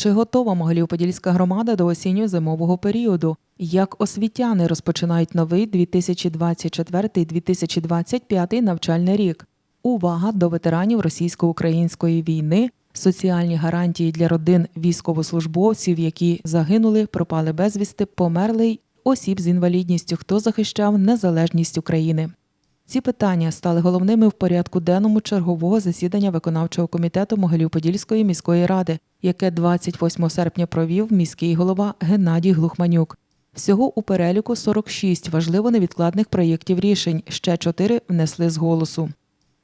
Чи готова Могилів-Подільська громада до осінньо-зимового періоду? Як освітяни розпочинають новий 2024-2025 навчальний рік? Увага до ветеранів російсько-української війни, соціальні гарантії для родин військовослужбовців, які загинули, пропали безвісти, померли, осіб з інвалідністю, хто захищав незалежність України. Ці питання стали головними в порядку денному чергового засідання виконавчого комітету Могилів-Подільської міської ради, яке 28 серпня провів міський голова Геннадій Глухманюк. Всього у переліку 46 важливо невідкладних проєктів рішень, ще 4 внесли з голосу.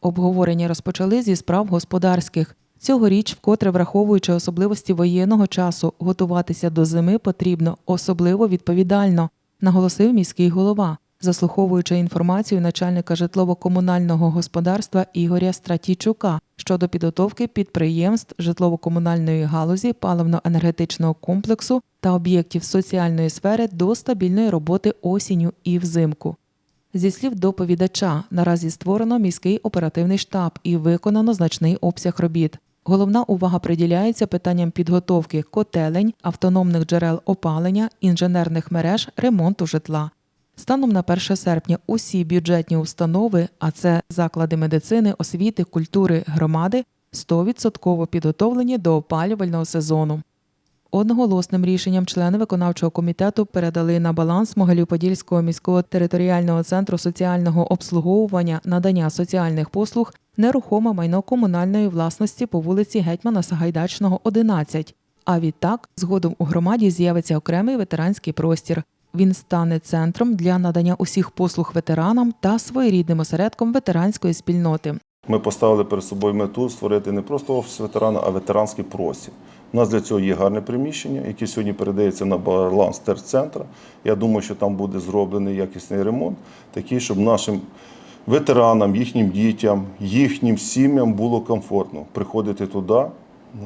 Обговорення розпочали зі справ господарських. Цьогоріч, вкотре враховуючи особливості воєнного часу, готуватися до зими потрібно особливо відповідально, наголосив міський голова, заслуховуючи інформацію начальника житлово-комунального господарства Ігоря Стратійчука щодо підготовки підприємств житлово-комунальної галузі, паливно-енергетичного комплексу та об'єктів соціальної сфери до стабільної роботи осінню і взимку. Зі слів доповідача, наразі створено міський оперативний штаб і виконано значний обсяг робіт. Головна увага приділяється питанням підготовки котелень, автономних джерел опалення, інженерних мереж, ремонту житла. Станом на 1 серпня усі бюджетні установи, а це заклади медицини, освіти, культури, громади, 100% підготовлені до опалювального сезону. Одноголосним рішенням члени виконавчого комітету передали на баланс Могилів-Подільського міського територіального центру соціального обслуговування надання соціальних послуг нерухоме майно комунальної власності по вулиці Гетьмана Сагайдачного, 11. А відтак, згодом у громаді з'явиться окремий ветеранський простір. Він стане центром для надання усіх послуг ветеранам та своєрідним осередком ветеранської спільноти. Ми поставили перед собою мету створити не просто офіс ветерана, а ветеранський простір. У нас для цього є гарне приміщення, яке сьогодні передається на баланс терцентра. Я думаю, що там буде зроблений якісний ремонт, такий, щоб нашим ветеранам, їхнім дітям, їхнім сім'ям було комфортно приходити туди,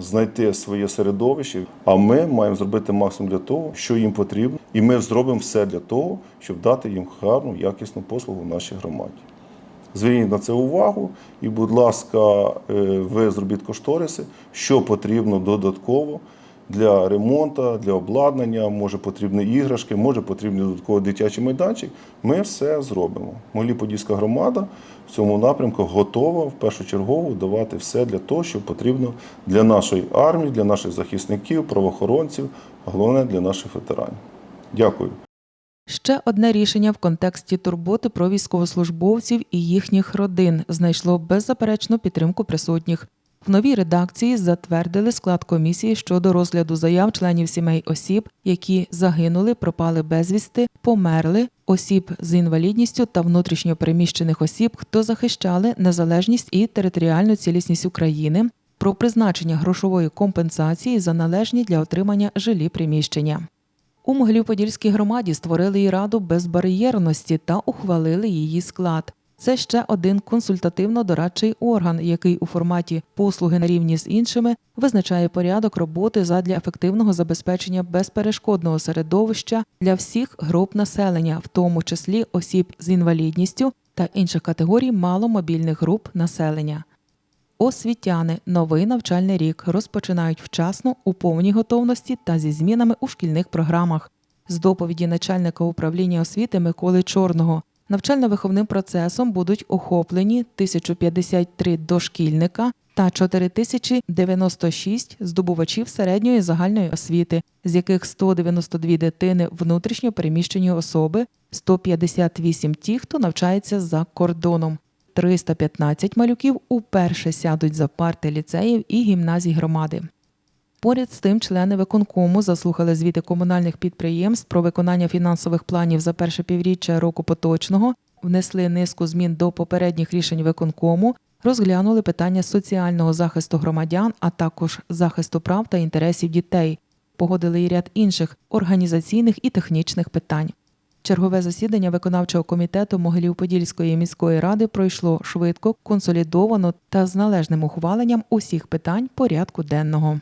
знайти своє середовище. А ми маємо зробити максимум для того, що їм потрібно, і ми зробимо все для того, щоб дати їм гарну, якісну послугу в нашій громаді. Зверніть на це увагу і, будь ласка, е, ви зробіть кошториси, що потрібно додатково для ремонту, для обладнання, може потрібні іграшки, може потрібний додатковий дитячий майданчик. Ми все зробимо. Молі Подільська громада цьому напрямку готова в першу чергу давати все для того, що потрібно для нашої армії, для наших захисників, правоохоронців, головне для наших ветеранів. Дякую. Ще одне рішення в контексті турботи про військовослужбовців і їхніх родин знайшло беззаперечну підтримку присутніх. В новій редакції затвердили склад комісії щодо розгляду заяв членів сімей осіб, які загинули, пропали безвісти, померли, осіб з інвалідністю та внутрішньо переміщених осіб, хто захищали незалежність і територіальну цілісність України, про призначення грошової компенсації за належні для отримання жилі приміщення. У Могилів-Подільській громаді створили і раду безбар'єрності та ухвалили її склад. Це ще один консультативно-дорадчий орган, який у форматі послуги на рівні з іншими визначає порядок роботи задля ефективного забезпечення безперешкодного середовища для всіх груп населення, в тому числі осіб з інвалідністю та інших категорій маломобільних груп населення. Освітяни новий навчальний рік розпочинають вчасно у повній готовності та зі змінами у шкільних програмах. З доповіді начальника управління освіти Миколи Чорного навчально-виховним процесом будуть охоплені 1053 дошкільника та 4096 здобувачів середньої загальної освіти, з яких 192 дитини внутрішньо переміщені особи, 158 ті, хто навчається за кордоном. 315 малюків уперше сядуть за парти ліцеїв і гімназій громади. Поряд з тим, члени виконкому заслухали звіти комунальних підприємств про виконання фінансових планів за перше півріччя року поточного, внесли низку змін до попередніх рішень виконкому, розглянули питання соціального захисту громадян, а також захисту прав та інтересів дітей, погодили і ряд інших організаційних і технічних питань. Чергове засідання виконавчого комітету Могилів-Подільської міської ради пройшло швидко, консолідовано та з належним ухваленням усіх питань порядку денного.